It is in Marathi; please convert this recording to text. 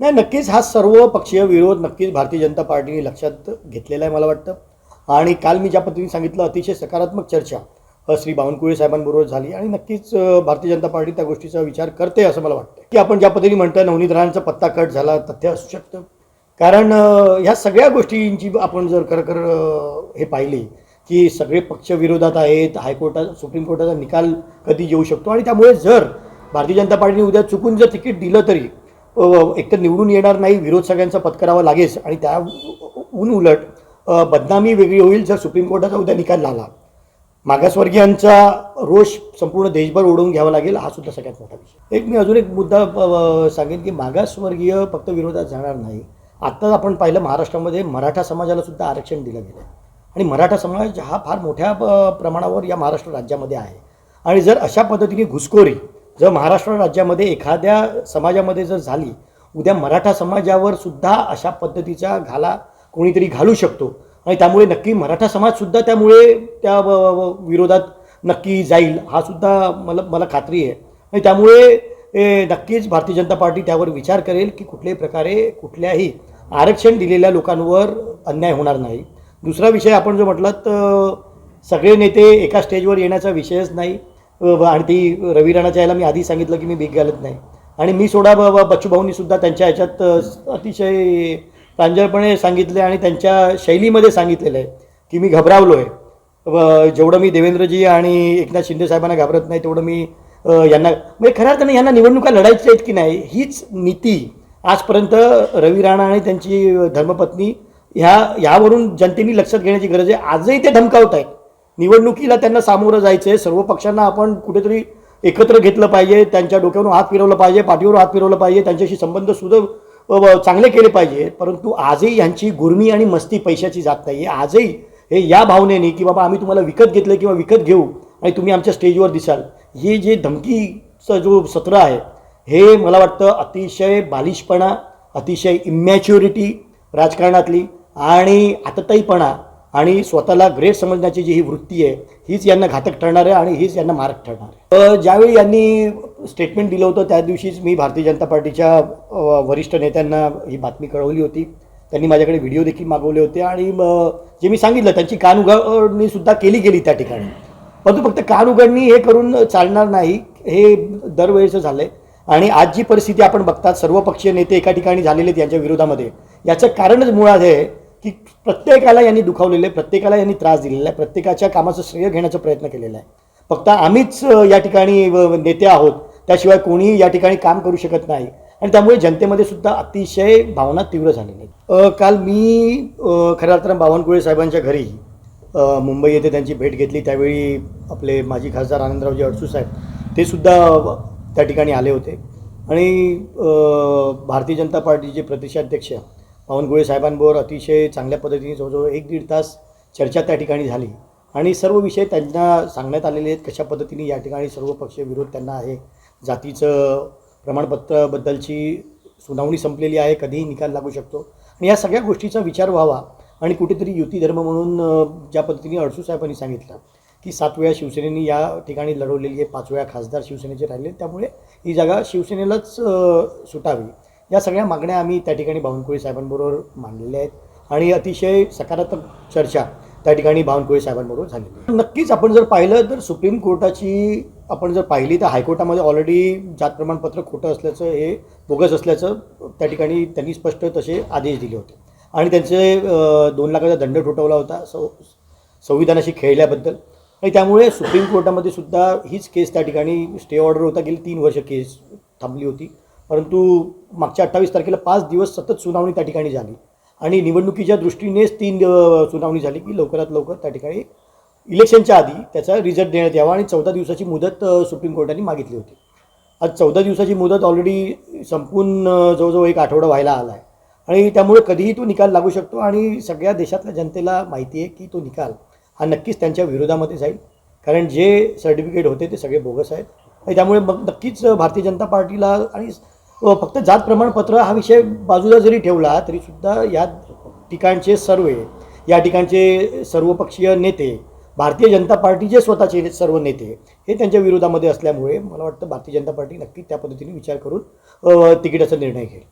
नाही नक्कीच हा सर्व पक्षीय विरोध नक्कीच भारतीय जनता पार्टीने लक्षात घेतलेला आहे मला वाटतं. आणि काल मी ज्या पद्धतीने सांगितलं अतिशय सकारात्मक चर्चा श्री बावनकुळे साहेबांबरोबर झाली. आणि नक्कीच भारतीय जनता पार्टी त्या गोष्टीचा विचार करते असं मला वाटतं की आपण ज्या पद्धतीने म्हणतो नवनीत राणांचा पत्ता कट झाला तथ्य असू शकतं. कारण ह्या सगळ्या गोष्टींची आपण जर खरं खरं हे पाहिली की सगळे पक्ष विरोधात आहेत हायकोर्टा सुप्रीम कोर्टाचा निकाल कधी येऊ शकतो? आणि त्यामुळे जर भारतीय जनता पार्टीने उद्या चुकून जर तिकीट दिलं तरी एकतर निवडून येणार नाही विरोध सगळ्यांचा पत्करावा लागेच आणि त्या ऊन उलट बदनामी वेगळी होईल जर सुप्रीम कोर्टाचा उद्या निकाल लागला. मागासवर्गीयांचा रोष संपूर्ण देशभर ओढवून घ्यावा लागेल हा सुद्धा सगळ्यात मोठा विषय. एक मी अजून एक मुद्दा सांगेन की मागासवर्गीय फक्त विरोधात जाणार नाही. आत्ताच आपण पाहिलं महाराष्ट्रामध्ये मराठा समाजाला सुद्धा आरक्षण दिलं गेलं आहे आणि मराठा समाज हा फार मोठ्या प्रमाणावर या महाराष्ट्र राज्यामध्ये आहे. आणि जर अशा पद्धतीने घुसखोरी जर महाराष्ट्र राज्यामध्ये एखाद्या समाजामध्ये जर झाली उद्या मराठा समाजावर सुद्धा अशा पद्धतीचा घाला कोणीतरी घालू शकतो. आणि त्यामुळे नक्की मराठा समाजसुद्धा त्यामुळे त्या व- विरोधात नक्की जाईल हा सुद्धा मला मला खात्री आहे. आणि त्यामुळे नक्कीच भारतीय जनता पार्टी त्यावर विचार करेल की कुठल्याही प्रकारे कुठल्याही आरक्षण दिलेल्या लोकांवर अन्याय होणार नाही. दुसरा विषय आपण जो म्हटलात तर सगळे नेते एका स्टेजवर येण्याचा विषयच नाही. आणि ती रवी राणाच्या याला मी आधी सांगितलं की मी भीक घालत नाही. आणि मी सोडा बाबा ब- बच्चू सुद्धा त्यांच्या ह्याच्यात अतिशय प्रांजळपणे सांगितले आणि त्यांच्या शैलीमध्ये सांगितलेलं आहे की मी घबरावलो आहे जेवढं मी देवेंद्रजी आणि एकनाथ शिंदे साहेबांना घाबरत नाही तेवढं मी यांना म्हणजे खऱ्या अर्थाने यांना निवडणुका लढायच्या आहेत की नाही हीच नीती आजपर्यंत रवी राणा आणि त्यांची धर्मपत्नी ह्या ह्यावरून जनतेने लक्षात घेण्याची गरज आहे. आजही ते धमकावत आहेत. निवडणुकीला त्यांना सामोरं जायचं आहे सर्व पक्षांना आपण कुठेतरी एकत्र घेतलं पाहिजे. त्यांच्या डोक्यावरून हात फिरवलं पाहिजे पाठीवर हात फिरवलं पाहिजे त्यांच्याशी संबंध सुद्धा चांगले केले पाहिजे. परंतु आजही यांची गुरमी आणि मस्ती पैशाची जात नाही आहे आजही हे या भावनेने की बाबा आम्ही तुम्हाला विकत घेतलं किंवा विकत घेऊ आणि तुम्ही आमच्या स्टेजवर दिसाल. हे जे धमकीचं जो सत्र आहे हे मला वाटतं अतिशय बालिशपणा अतिशय इमॅच्युरिटी राजकारणातली आणि आतताईपणा आणि स्वतःला ग्रेट समजण्याची जी ही वृत्ती आहे हीच यांना घातक ठरणार आहे आणि हीच यांना मारक ठरणार आहे. ज्यावेळी यांनी स्टेटमेंट दिलं होतं त्या दिवशीच मी भारतीय जनता पार्टीच्या वरिष्ठ नेत्यांना ही बातमी कळवली होती. त्यांनी माझ्याकडे व्हिडिओ देखील मागवले होते आणि जे मी सांगितलं त्यांची कान उघडणी सुद्धा केली गेली त्या ठिकाणी. परंतु फक्त कान उघडणी हे करून चालणार नाही हे दरवेळेचं झालं आहे आणि आज जी परिस्थिती आपण बघतात सर्वपक्षीय नेते एका ठिकाणी झालेले आहेत यांच्या विरोधामध्ये याचं कारणच मुळात आहे की प्रत्येकाला यांनी दुखावलेलं आहे प्रत्येकाला यांनी त्रास दिलेला आहे प्रत्येकाच्या कामाचं श्रेय घेण्याचा प्रयत्न केलेला आहे. फक्त आम्हीच या ठिकाणी व- नेते आहोत त्याशिवाय कोणीही या ठिकाणी काम करू शकत नाही. आणि त्यामुळे जनतेमध्ये सुद्धा अतिशय भावना तीव्र झालेल्या आहेत. काल मी खऱ्या अर्थानं बावनकुळे साहेबांच्या घरी मुंबई येथे त्यांची भेट घेतली. त्यावेळी आपले माजी खासदार आनंदरावजी अडसू साहेब ते सुद्धा त्या ठिकाणी आले होते. आणि भारतीय जनता पार्टीचे प्रदेशाध्यक्ष बावनकुळे साहेबांबरोबर अतिशय चांगल्या पद्धतीने जवळजवळ एक दीड तास चर्चा त्या ठिकाणी झाली. आणि सर्व विषय त्यांना सांगण्यात आलेले आहेत कशा पद्धतीने या ठिकाणी सर्व पक्षीय विरोध त्यांना आहे. जातीचं प्रमाणपत्राबद्दलची सुनावणी संपलेली आहे कधीही निकाल लागू शकतो. आणि या सगळ्या गोष्टीचा विचार व्हावा आणि कुठेतरी युती धर्म म्हणून ज्या पद्धतीने अडसू साहेबांनी सांगितलं की सात वेळा शिवसेनेने या ठिकाणी लढवलेली आहे पाच वेळा खासदार शिवसेनेचे राहिले त्यामुळे ही जागा शिवसेनेलाच सुटावी. या सगळ्या मागण्या आम्ही त्या ठिकाणी बावनकुळे साहेबांबरोबर मांडलेल्या आहेत. आणि अतिशय सकारात्मक चर्चा त्या ठिकाणी बावनकुळे साहेबांबरोबर झालेली नक्कीच आपण जर पाहिलं तर सुप्रीम कोर्टाची आपण जर पाहिली तर हायकोर्टामध्ये ऑलरेडी जात प्रमाणपत्र खोटं असल्याचं हे बोगस असल्याचं त्या ठिकाणी त्यांनी स्पष्ट तसे आदेश दिले होते. आणि त्यांचे दोन लाखाचा दंड ठोठवला होता सौ संविधानाशी खेळल्याबद्दल. आणि त्यामुळे सुप्रीम कोर्टामध्ये सुद्धा हीच केस त्या ठिकाणी स्टे ऑर्डर होता. गेली तीन वर्ष केस थांबली होती. परंतु मागच्या अठ्ठावीस तारखेला पाच दिवस सतत सुनावणी त्या ठिकाणी झाली. आणि निवडणुकीच्या दृष्टीनेच तीन सुनावणी झाली की लवकरात लवकर त्या ठिकाणी इलेक्शनच्या आधी त्याचा रिझल्ट देण्यात यावा आणि चौदा दिवसाची मुदत सुप्रीम कोर्टाने मागितली होती. आज चौदा दिवसाची मुदत ऑलरेडी संपून जवळजवळ एक आठवडा व्हायला आला आहे आणि त्यामुळे कधीही तो निकाल लागू शकतो आणि सगळ्या देशातल्या जनतेला माहिती आहे की तो निकाल हा नक्कीच त्यांच्या विरोधामध्ये जाईल. कारण जे सर्टिफिकेट होते ते सगळे बोगस आहेत. आणि त्यामुळे मग नक्कीच भारतीय जनता पार्टीला आणि फक्त जात प्रमाणपत्र हा विषय बाजूला जरी ठेवला तरीसुद्धा या ठिकाणचे सर्वे या ठिकाणचे सर्वपक्षीय नेते भारतीय जनता पार्टीचे स्वतःचे सर्व नेते हे त्यांच्या विरोधामध्ये असल्यामुळे मला वाटतं भारतीय जनता पार्टी नक्की त्या पद्धतीने विचार करून तिकिटाचा निर्णय घेईल.